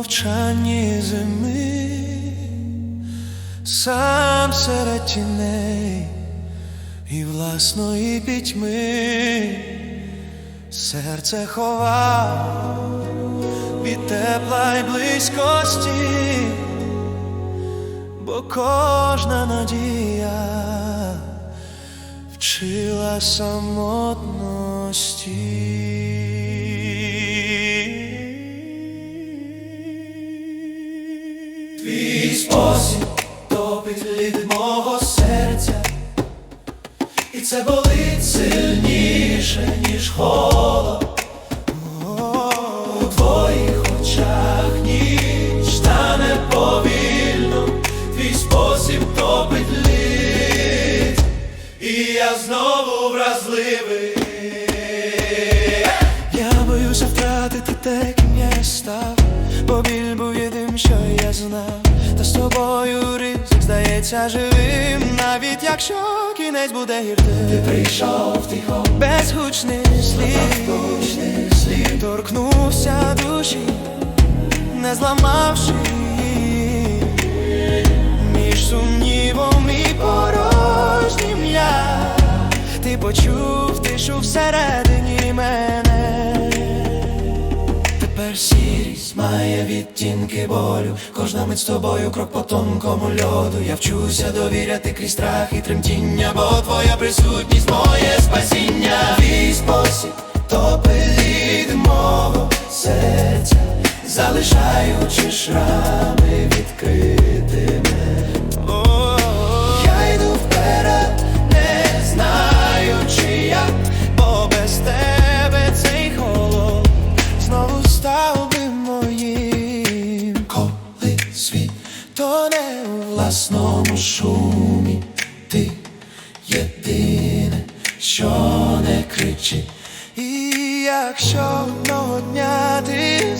мовчанні зими, сам серед тіней і власної пітьми серце ховав від тепла й близькості, бо кожна надія вчила самотності. Ніж. У твоїх очах ніч тане повільно, твій спосіб топить лід, і я знову вразливий. Я боюся втратити те, ким я став, бо біль був єдиним, що я знав. Та з тобою ризик здається живим, навіть якщо кінець буде гірким. Ти прийшов тихо, без гучних слів, торкнувся душі, не зламавши її. між сумнівом і порожнім я. Ти почув тишу всередині мене. Тепер сірість має відтінки болю. Кожна мить з тобою крок по тонкому льоду. Я вчуся довіряти крізь страх і тремтіння, бо твоя присутність моє спасіння. Твій спосіб топить мого серця, залишаючи шрами відкритими. Я йду вперед, не знаючи як, бо без тебе цей холод знову став би моїм. Коли світ тоне у власному шумі, ти єдине, що не кричить. І якщо одного дня ти